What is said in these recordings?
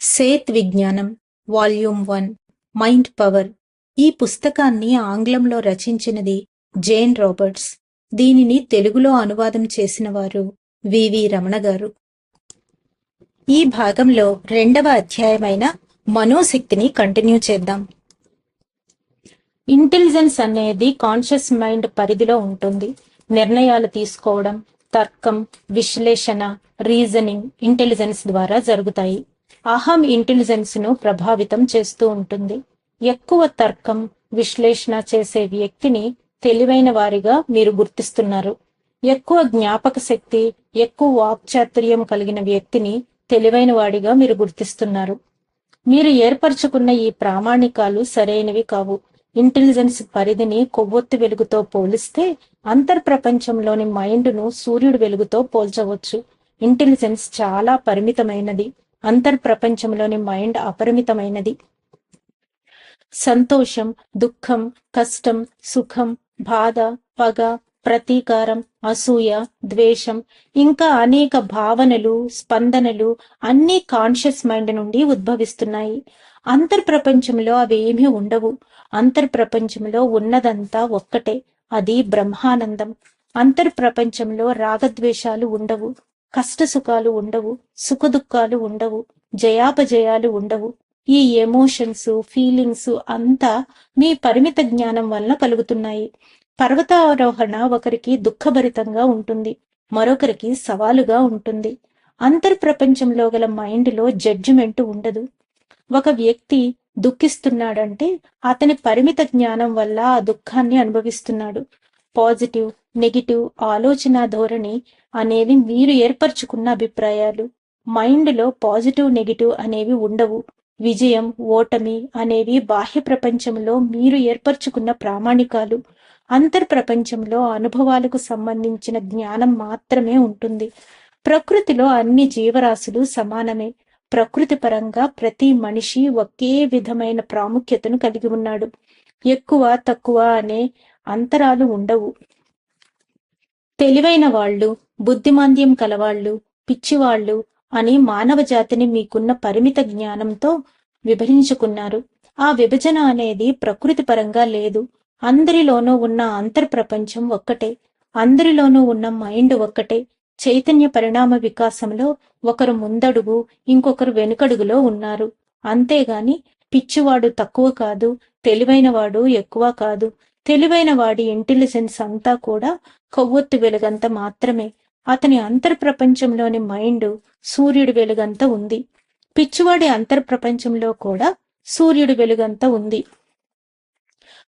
Seth విజ్ఞానం volume one mind power. ఈ పుస్తకాన్ని ఆంగ్లంలో రచించినది జేన్ రాబర్ట్స్. దీనిని తెలుగులో అనువాదం చేసిన వారు వివి రమణ గారు. ఈ భాగంలో రెండవ అధ్యాయమైన మనోశక్తిని కంటిన్యూ చేద్దాం. ఇంటెలిజెన్స్ అనేది కాన్షియస్ మైండ్ పరిధిలో ఉంటుంది. నిర్ణయాలు తీసుకోవడం తర్కం విశ్లేషణ రీజనింగ్ ఇంటెలిజెన్స్ ద్వారా జరుగుతాయి. అహం ఇంటెలిజెన్స్ను ప్రభావితం చేస్తూ ఉంటుంది. ఎక్కువ తర్కం విశ్లేషణ చేసే వ్యక్తిని తెలివైన వారిగా మీరు గుర్తిస్తున్నారు. ఎక్కువ జ్ఞాపక శక్తి ఎక్కువ వాక్చాతుర్యం కలిగిన వ్యక్తిని తెలివైన వాడిగా మీరు గుర్తిస్తున్నారు. మీరు ఏర్పరచుకున్న ఈ ప్రామాణికాలు సరైనవి కావు. ఇంటెలిజెన్స్ పరిధిని కొవ్వొత్తి వెలుగుతో పోలిస్తే అంతర్ ప్రపంచంలోని మైండ్ను సూర్యుడు వెలుగుతో పోల్చవచ్చు. ఇంటెలిజెన్స్ చాలా పరిమితమైనది. అంతర్ప్రపంచంలోని మైండ్ అపరిమితమైనది. సంతోషం దుఃఖం కష్టం సుఖం బాధ పగ ప్రతీకారం అసూయ ద్వేషం ఇంకా అనేక భావనలు స్పందనలు అన్ని కాన్షియస్ మైండ్ నుండి ఉద్భవిస్తున్నాయి. అంతర్ప్రపంచంలో అవేమీ ఉండవు. అంతర్ప్రపంచంలో ఉన్నదంతా ఒక్కటే. అది బ్రహ్మానందం. అంతర్ప్రపంచంలో రాగద్వేషాలు ఉండవు. కష్ట సుఖాలు ఉండవు సుఖదుఖాలు ఉండవు జయాపజయాలు ఉండవు. ఈ ఎమోషన్స్ ఫీలింగ్స్ అంతా మీ పరిమిత జ్ఞానం వలన కలుగుతున్నాయి. పర్వతారోహణ ఒకరికి దుఃఖభరితంగా ఉంటుంది మరొకరికి సవాలుగా ఉంటుంది. అంతర్ప్రపంచంలో గల మైండ్లో జడ్జిమెంట్ ఉండదు. ఒక వ్యక్తి దుఃఖిస్తున్నాడంటే అతని పరిమిత జ్ఞానం వల్ల ఆ దుఃఖాన్ని అనుభవిస్తున్నాడు. పాజిటివ్ నెగిటివ్ ఆలోచన ధోరణి అనేవి మీరు ఏర్పరచుకున్న అభిప్రాయాలు. మైండ్లో పాజిటివ్ నెగిటివ్ అనేవి ఉండవు. విజయం ఓటమి అనేవి బాహ్య ప్రపంచంలో మీరు ఏర్పరచుకున్న ప్రామాణికాలు. అంతర్ ప్రపంచంలో అనుభవాలకు సంబంధించిన జ్ఞానం మాత్రమే ఉంటుంది. ప్రకృతిలో అన్ని జీవరాశులు సమానమే. ప్రకృతి పరంగా ప్రతి మనిషి ఒకే విధమైన ప్రాముఖ్యతను కలిగి ఉన్నాడు. ఎక్కువ తక్కువ అనే అంతరాలు ఉండవు. తెలివైన వాళ్ళు బుద్ధిమాంద్యం కలవాళ్ళు పిచ్చివాళ్ళు అని మానవ జాతిని మీకున్న పరిమిత జ్ఞానంతో విభజించుకున్నారు. ఆ విభజన అనేది ప్రకృతి పరంగా లేదు. అందరిలోనూ ఉన్న అంతర్ప్రపంచం ఒక్కటే. అందరిలోనూ ఉన్న మైండ్ ఒక్కటే. చైతన్య పరిణామ వికాసంలో ఒకరు ముందడుగు ఇంకొకరు వెనుకడుగులో ఉన్నారు. అంతేగాని పిచ్చివాడు తక్కువ కాదు తెలివైనవాడు ఎక్కువ కాదు. తెలివైన వాడి ఇంటెలిజెన్స్ అంతా కూడా కొవ్వొత్తు వెలుగంత మాత్రమే. అతని అంతర్ప్రపంచంలోని మైండ్ సూర్యుడి వెలుగంత ఉంది. పిచ్చివాడి అంతర్ప్రపంచంలో కూడా సూర్యుడి వెలుగంత ఉంది.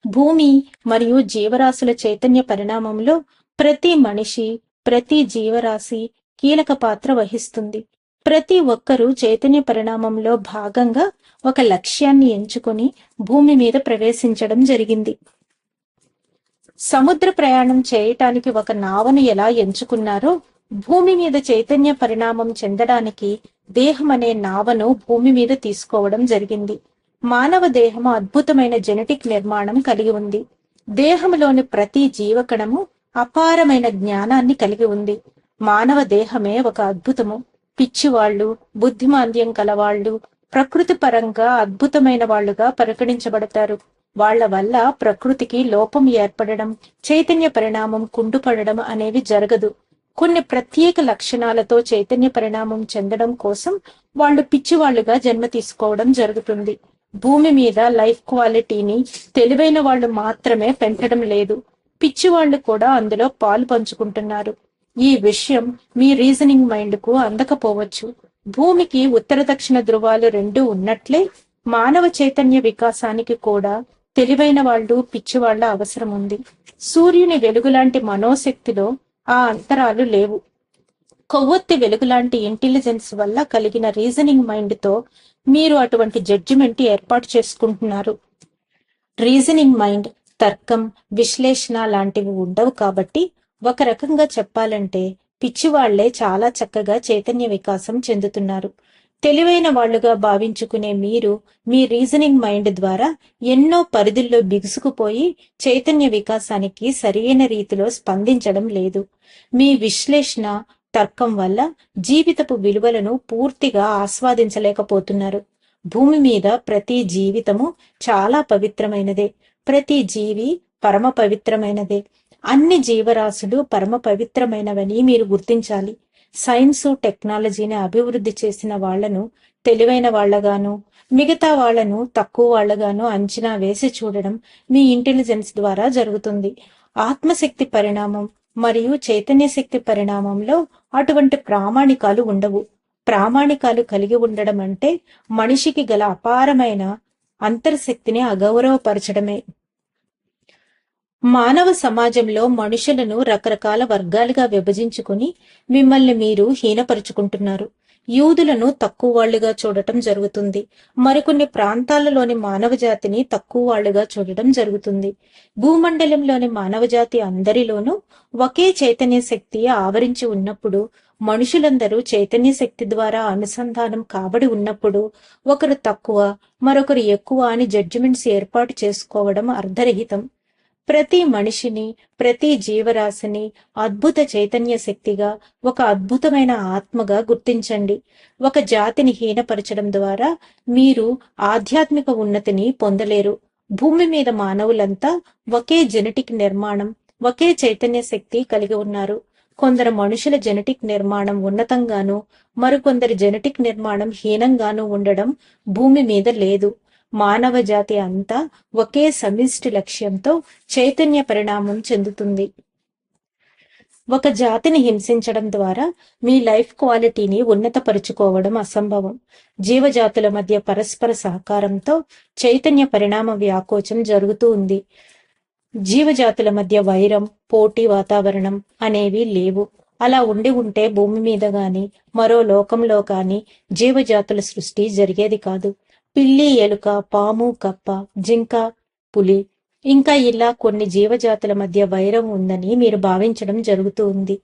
భూమి మరియు జీవరాశుల చైతన్య పరిణామంలో ప్రతి మనిషి ప్రతి జీవరాశి కీలక పాత్ర వహిస్తుంది. ప్రతి ఒక్కరూ చైతన్య పరిణామంలో భాగంగా ఒక లక్ష్యాన్ని ఎంచుకొని భూమి మీద ప్రవేశించడం జరిగింది. సముద్ర ప్రయాణం చేయటానికి ఒక నావను ఎలా ఎంచుకున్నారో భూమి మీద చైతన్య పరిణామం చెందడానికి దేహం అనే నావను భూమి మీద తీసుకోవడం జరిగింది. మానవ దేహము అద్భుతమైన జెనెటిక్ నిర్మాణం కలిగి ఉంది. దేహంలోని ప్రతి జీవకణము అపారమైన జ్ఞానాన్ని కలిగి ఉంది. మానవ దేహమే ఒక అద్భుతము. పిచ్చివాళ్ళు బుద్ధిమాంద్యం కలవాళ్ళు ప్రకృతి పరంగా అద్భుతమైన వాళ్ళుగా పరిగణించబడతారు. వాళ్ళ వల్ల ప్రకృతికి లోపం ఏర్పడడం చైతన్య పరిణామం కుండుపడడం అనేవి జరగదు. కొన్ని ప్రత్యేక లక్షణాలతో చైతన్య పరిణామం చెందడం కోసం వాళ్ళు పిచ్చివాళ్ళుగా జన్మ తీసుకోవడం జరుగుతుంది. భూమి మీద లైఫ్ క్వాలిటీని తెలివైన వాళ్ళు మాత్రమే పెంచడం లేదు. పిచ్చివాళ్ళు కూడా అందులో పాలు పంచుకుంటున్నారు. ఈ విషయం మీ రీజనింగ్ మైండ్కు అందకపోవచ్చు. భూమికి ఉత్తర దక్షిణ ధృవాలు రెండు ఉన్నట్లే మానవ చైతన్య వికాసానికి కూడా తెలివైన వాళ్ళు పిచ్చివాళ్ళ అవసరం ఉంది సూర్యుని వెలుగులాంటి మనోశక్తిలో ఆ అంతరాలు లేవు. కొవ్వొత్తి వెలుగులాంటి ఇంటెలిజెన్స్ వల్ల కలిగిన రీజనింగ్ మైండ్తో మీరు అటువంటి జడ్జిమెంట్ ఏర్పాటు చేసుకుంటున్నారు. రీజనింగ్ మైండ్ తర్కం విశ్లేషణ లాంటివి ఉండవు కాబట్టి ఒక రకంగా చెప్పాలంటే పిచ్చివాళ్ళే చాలా చక్కగా చైతన్య వికాసం చెందుతున్నారు. తెలివైన వాళ్ళుగా భావించుకునే మీరు మీ రీజనింగ్ మైండ్ ద్వారా ఎన్నో పరిధుల్లో బిగుసుకుపోయి చైతన్య వికాసానికి సరియైన రీతిలో స్పందించడం లేదు. మీ విశ్లేషణ తర్కం వల్ల జీవితపు విలువలను పూర్తిగా ఆస్వాదించలేకపోతున్నారు. భూమి మీద ప్రతి జీవితము చాలా పవిత్రమైనదే. ప్రతి జీవి పరమ పవిత్రమైనదే. అన్ని జీవరాశులు పరమ పవిత్రమైనవని మీరు గుర్తించాలి. సైన్స్ టెక్నాలజీని అభివృద్ధి చేసిన వాళ్ళను తెలివైన వాళ్ళగాను మిగతా వాళ్ళను తక్కువ వాళ్ళగాను అంచనా వేసి చూడడం మీ ఇంటెలిజెన్స్ ద్వారా జరుగుతుంది. ఆత్మశక్తి పరిణామం మరియు చైతన్య శక్తి పరిణామంలో అటువంటి ప్రామాణికాలు ఉండవు. ప్రామాణికాలు కలిగి ఉండడం అంటే మనిషికి గల అపారమైన అంతర్శక్తిని అగౌరవపరచడమే. మానవ సమాజంలో మనుషులను రకరకాల వర్గాలుగా విభజించుకుని మిమ్మల్ని మీరు హీనపరుచుకుంటున్నారు. యూదులను తక్కువ వాళ్ళుగా చూడటం జరుగుతుంది. మరికొన్ని ప్రాంతాలలోని మానవ జాతిని తక్కువ వాళ్ళుగా చూడటం జరుగుతుంది. భూమండలంలోని మానవ జాతి అందరిలోనూ ఒకే చైతన్య శక్తి ఆవరించి ఉన్నప్పుడు మనుషులందరూ చైతన్య శక్తి ద్వారా అనుసంధానం కాబడి ఉన్నప్పుడు ఒకరు తక్కువ మరొకరు ఎక్కువ అని జడ్జిమెంట్స్ ఏర్పాటు చేసుకోవడం అర్ధరహితం. ప్రతి మనిషిని ప్రతి జీవరాశిని అద్భుత చైతన్య శక్తిగా ఒక అద్భుతమైన ఆత్మగా గుర్తించండి. ఒక జాతిని హీనపరచడం ద్వారా మీరు ఆధ్యాత్మిక ఉన్నతిని పొందలేరు. భూమి మీద మానవులంతా ఒకే జెనెటిక్ నిర్మాణం ఒకే చైతన్య శక్తి కలిగి ఉన్నారు. కొందరు మనుషుల జెనెటిక్ నిర్మాణం ఉన్నతంగాను మరికొందరి జెనెటిక్ నిర్మాణం హీనంగాను ఉండడం భూమి మీద లేదు. మానవ జాతి అంతా ఒకే సమిష్టి లక్ష్యంతో చైతన్య పరిణామం చెందుతుంది. ఒక జాతిని హింసించడం ద్వారా మీ లైఫ్ క్వాలిటీని ఉన్నతపరుచుకోవడం అసంభవం. జీవజాతుల మధ్య పరస్పర సహకారంతో చైతన్య పరిణామ వ్యాకోచం జరుగుతూ ఉంది. జీవజాతుల మధ్య వైరం పోటీ వాతావరణం అనేవి లేవు. అలా ఉండి ఉంటే భూమి మీద గాని మరో లోకంలో కాని జీవజాతుల సృష్టి జరిగేది కాదు. పిల్లి ఎలుక పాము కప్ప జింక పులి ఇంకా ఇలా కొన్ని జీవజాతుల మధ్య వైరం ఉందని మీరు భావించడం జరుగుతూ ఉంది.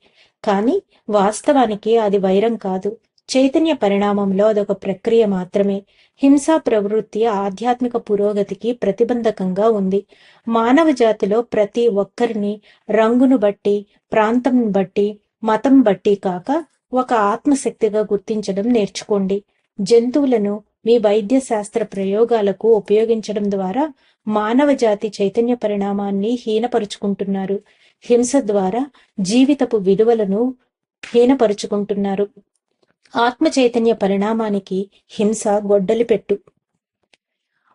కానీ వాస్తవానికి అది వైరం కాదు. చైతన్య పరిణామంలో అదొక ప్రక్రియ మాత్రమే. హింసా ప్రవృత్తి ఆధ్యాత్మిక పురోగతికి ప్రతిబంధకంగా ఉంది. మానవ జాతిలో ప్రతి ఒక్కరిని రంగును బట్టి ప్రాంతం బట్టి మతం బట్టి కాక ఒక ఆత్మశక్తిగా గుర్తించడం నేర్చుకోండి. జంతువులను మీ వైద్య శాస్త్ర ప్రయోగాలకు ఉపయోగించడం ద్వారా మానవ జాతి చైతన్య పరిణామాన్ని హీనపరుచుకుంటున్నారు. హింస ద్వారా జీవితపు విలువలను హీనపరుచుకుంటున్నారు. ఆత్మ చైతన్య పరిణామానికి హింస గొడ్డలి పెట్టు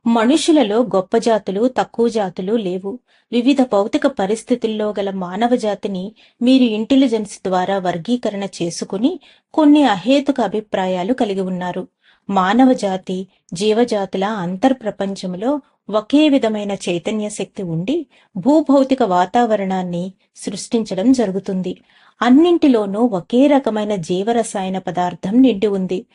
మనుషులలో గొప్ప జాతులు తక్కువ జాతులు లేవు. వివిధ భౌతిక పరిస్థితుల్లో గల మానవ జాతిని మీరు ఇంటెలిజెన్స్ ద్వారా వర్గీకరణ చేసుకుని కొన్ని అహేతుక అభిప్రాయాలు కలిగి ఉన్నారు. మానవ జాతి జీవజాతుల అంతర్ప్రపంచంలో ఒకే విధమైన చైతన్య శక్తి ఉండి భూభౌతిక వాతావరణాన్ని సృష్టించడం జరుగుతుంది. అన్నింటిలోనూ ఒకే రకమైన జీవరసాయన పదార్థం నిండి ఉంది.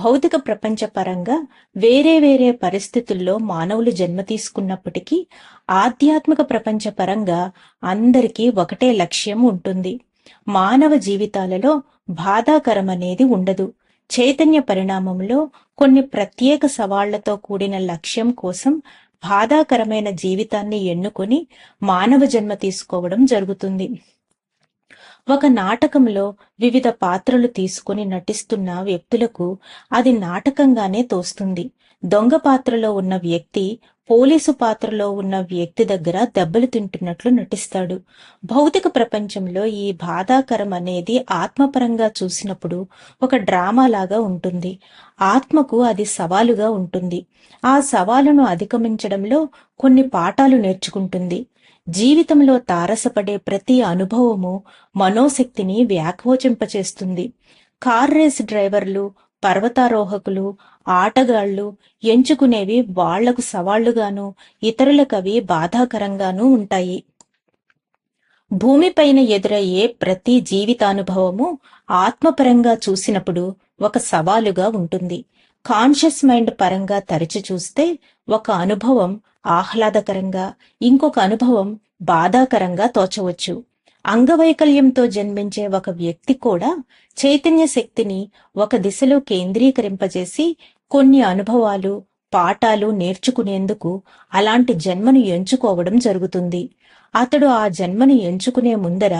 భౌతిక ప్రపంచ పరంగా వేరే వేరే పరిస్థితుల్లో మానవులు జన్మ తీసుకున్నప్పటికీ ఆధ్యాత్మిక ప్రపంచ పరంగా అందరికీ ఒకటే లక్ష్యం ఉంటుంది. మానవ జీవితాలలో బాధాకరం అనేది ఉండదు. చైతన్య పరిణామంలో కొన్ని ప్రత్యేక సవాళ్ళతో కూడిన లక్ష్యం కోసం బాధాకరమైన జీవితాన్ని ఎన్నుకొని మానవ జన్మ తీసుకోవడం జరుగుతుంది. ఒక నాటకంలో వివిధ పాత్రలు తీసుకుని నటిస్తున్న వ్యక్తులకు అది నాటకంగానే తోస్తుంది. దొంగ పాత్రలో ఉన్న వ్యక్తి పోలీసు పాత్రలో ఉన్న వ్యక్తి దగ్గర దెబ్బలు తింటున్నట్లు నటిస్తాడు. భౌతిక ప్రపంచంలో ఈ బాధాకరం అనేది ఆత్మపరంగా చూసినప్పుడు ఒక డ్రామా లాగా ఉంటుంది. ఆత్మకు అది సవాలుగా ఉంటుంది. ఆ సవాలును అధిగమించడంలో కొన్ని పాఠాలు నేర్చుకుంటుంది. జీవితంలో తారసపడే ప్రతి అనుభవము మనోశక్తిని వ్యాకోచింపచేస్తుంది. కార్ రేస్ డ్రైవర్లు పర్వతారోహకులు ఆటగాళ్ళు ఎంచుకునేవి వాళ్ళకు సవాళ్ళుగాను ఇతరులకవి బాధాకరంగానూ ఉంటాయి. భూమిపైన ఎదురయ్యే ప్రతి జీవితానుభవము ఆత్మపరంగా చూసినప్పుడు ఒక సవాలుగా ఉంటుంది. కాన్షియస్ మైండ్ పరంగా తరచి చూస్తే ఒక అనుభవం ఆహ్లాదకరంగా ఇంకొక అనుభవం బాధాకరంగా తోచవచ్చు. అంగవైకల్యంతో జన్మించే ఒక వ్యక్తి కూడా చైతన్య శక్తిని ఒక దిశలో కేంద్రీకరింపజేసి కొన్ని అనుభవాలు పాఠాలు నేర్చుకునేందుకు అలాంటి జన్మను ఎంచుకోవడం జరుగుతుంది. అతడు ఆ జన్మను ఎంచుకునే ముందర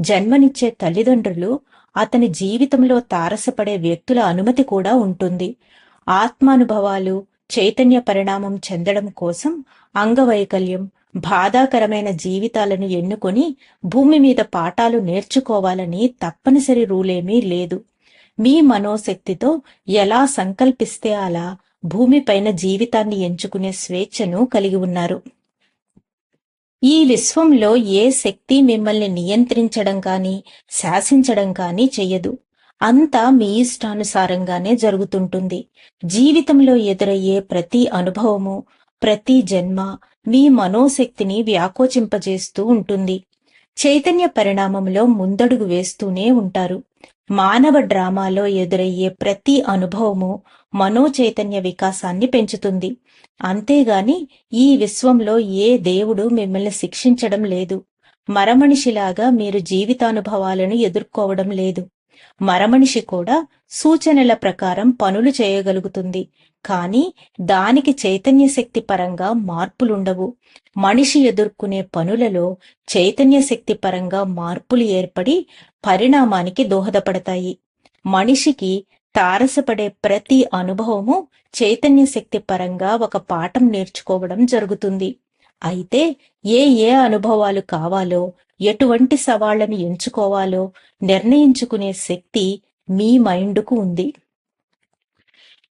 జన్మనిచ్చే తల్లిదండ్రులు అతని జీవితంలో తారసపడే వ్యక్తుల అనుమతి కూడా ఉంటుంది. ఆత్మానుభవాలు చైతన్య పరిణామం చెందడం కోసం అంగవైకల్యం బాధాకరమైన జీవితాలను ఎన్నుకొని భూమి మీద పాఠాలు నేర్చుకోవాలని తప్పనిసరి రూలేమీ లేదు. మీ మనోశక్తితో ఎలా సంకల్పిస్తే అలా భూమిపైన జీవితాన్ని ఎంచుకునే స్వేచ్ఛను కలిగి ఉన్నారు. ఈ విశ్వంలో ఏ శక్తి మిమ్మల్ని నియంత్రించడం కానీ శాసించడం కానీ చెయ్యదు. అంతా మీ ఇష్టానుసారంగానే జరుగుతుంటుంది. జీవితంలో ఎదురయ్యే ప్రతి అనుభవము ప్రతి జన్మ మీ మనోశక్తిని వ్యాకోచింపజేస్తూ ఉంటుంది. చైతన్య పరిణామంలో ముందడుగు వేస్తూనే ఉంటారు. మానవ డ్రామాలో ఎదురయ్యే ప్రతి అనుభవము మనోచైతన్య వికాసాన్ని పెంచుతుంది. అంతేగాని ఈ విశ్వంలో ఏ దేవుడు మిమ్మల్ని శిక్షించడం లేదు. మరమనిషిలాగా మీరు జీవితానుభవాలను ఎదుర్కోవడం లేదు. మరమనిషి కూడా సూచనల ప్రకారం పనులు చేయగలుగుతుంది. కానీ దానికి చైతన్య శక్తి పరంగా మార్పులుండవు. మనిషి ఎదుర్కొనే పనులలో చైతన్య శక్తి పరంగా మార్పులు ఏర్పడి పరిణామానికి దోహదపడతాయి. మనిషికి తారసపడే ప్రతి అనుభవము చైతన్య శక్తి పరంగా ఒక పాఠం నేర్చుకోవడం జరుగుతుంది. అయితే ఏ ఏ అనుభవాలు కావాలో ఎటువంటి సవాళ్ళను ఎంచుకోవాలో నిర్ణయించుకునే శక్తి మీ మైండ్కు ఉంది.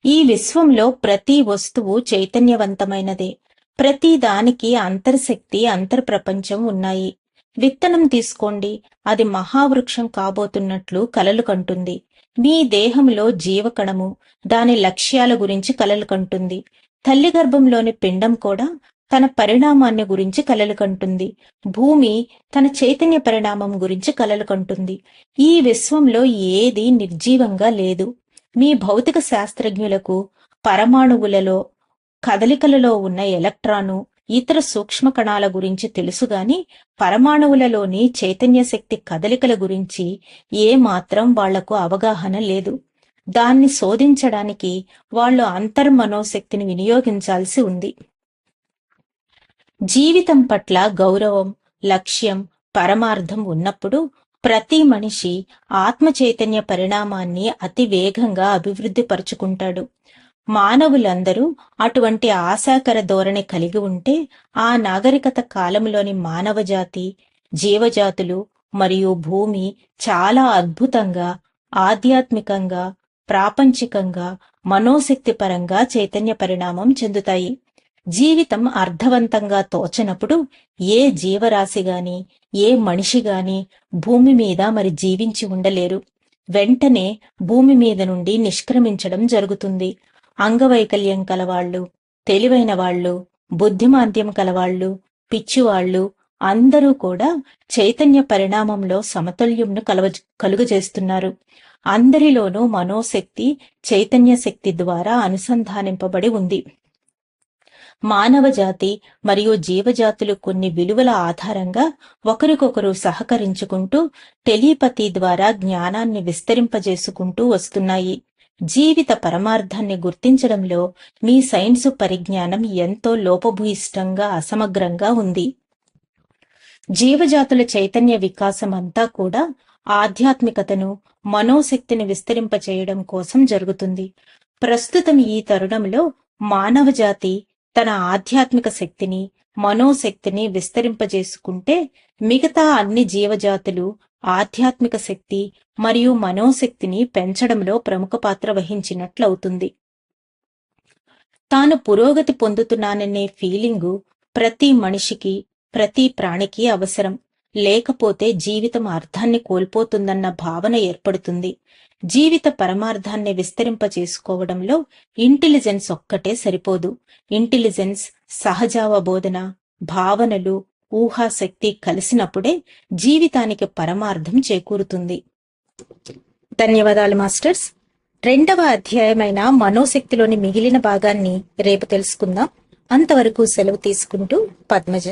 ఈ విశ్వంలో ప్రతి వస్తువు చైతన్యవంతమైనదే. ప్రతి దానికి అంతర్శక్తి అంతర్ప్రపంచం ఉన్నాయి. విత్తనం తీసుకోండి. అది మహావృక్షం కాబోతున్నట్లు కలలు కంటుంది. మీ దేహంలో జీవకణము దాని లక్ష్యాల గురించి కలలు కంటుంది. తల్లి గర్భంలోని పిండం కూడా తన పరిణామాన్ని గురించి కలలు కంటుంది. భూమి తన చైతన్య పరిణామం గురించి కలలు కంటుంది. ఈ విశ్వంలో ఏది నిర్జీవంగా లేదు. మీ భౌతిక శాస్త్రజ్ఞులకు పరమాణువులలో కదలికలలో ఉన్న ఎలక్ట్రాను ఇతర సూక్ష్మ కణాల గురించి తెలుసుగాని పరమాణువులలోని చైతన్య శక్తి కదలికల గురించి ఏ మాత్రం వాళ్ళకు అవగాహన లేదు. దాన్ని శోధించడానికి వాళ్ళు అంతర్మనోశక్తిని వినియోగించాల్సి ఉంది. జీవితం పట్ల గౌరవం లక్ష్యం పరమార్థం ఉన్నప్పుడు ప్రతి మనిషి ఆత్మ చైతన్య పరిణామాన్ని అతి వేగంగా అభివృద్ధి పరుచుకుంటాడు మానవులందరూ అటువంటి ఆశాకర ధోరణి కలిగి ఉంటే ఆ నాగరికత కాలంలోని మానవజాతి జీవజాతులు మరియు భూమి చాలా అద్భుతంగా ఆధ్యాత్మికంగా ప్రాపంచికంగా మనోశక్తి పరంగా చైతన్య పరిణామం చెందుతాయి. జీవితం అర్థవంతంగా తోచనప్పుడు ఏ జీవరాశి గాని ఏ మనిషి గాని భూమి మీద మరి జీవించి ఉండలేరు. వెంటనే భూమి మీద నుండి నిష్క్రమించడం జరుగుతుంది. అంగవైకల్యం కలవాళ్ళు తెలివైన వాళ్ళు బుద్ధిమాంద్యం కలవాళ్ళు పిచ్చివాళ్ళు అందరూ కూడా చైతన్య పరిణామంలో సమతుల్యంను కలవ కలుగజేస్తున్నారు. అందరిలోనూ మనోశక్తి చైతన్య శక్తి ద్వారా అనుసంధానింపబడి ఉంది. మానవ జాతి మరియు జీవజాతులు కొన్ని విలువల ఆధారంగా ఒకరికొకరు సహకరించుకుంటూ టెలిపతి ద్వారా జ్ఞానాన్ని విస్తరింపజేసుకుంటూ వస్తున్నాయి. జీవిత పరమార్థాన్ని గుర్తించడంలో మీ సైన్సు పరిజ్ఞానం ఎంతో లోపభూయిష్టంగా అసమగ్రంగా ఉంది. జీవజాతుల చైతన్య వికాసం అంతా కూడా ఆధ్యాత్మికతను మనోశక్తిని విస్తరింపచేయడం కోసం జరుగుతుంది. ప్రస్తుతం ఈ తరుణంలో మానవ జాతి తన ఆధ్యాత్మిక శక్తిని మనోశక్తిని విస్తరింపజేసుకుంటే మిగతా అన్ని జీవజాతులు ఆధ్యాత్మిక శక్తి మరియు మనోశక్తిని పెంచడంలో ప్రముఖ పాత్ర వహించినట్లవుతుంది. తాను పురోగతి పొందుతున్నాననే ఫీలింగు ప్రతి మనిషికి ప్రతి ప్రాణికి అవసరం. లేకపోతే జీవితం అర్థాన్ని కోల్పోతుందన్న భావన ఏర్పడుతుంది. జీవిత పరమార్థాన్ని విస్తరింపచేసుకోవడంలో ఇంటెలిజెన్స్ ఒక్కటే సరిపోదు. ఇంటెలిజెన్స్ సహజావబోధన భావనలు ఊహాశక్తి కలిసినప్పుడే జీవితానికి పరమార్థం చేకూరుతుంది. ధన్యవాదాలు మాస్టర్స్. రెండవ అధ్యాయమైన మనోశక్తిలోని మిగిలిన భాగాన్ని రేపు తెలుసుకుందాం. అంతవరకు సెలవు తీసుకుంటూ పద్మజ.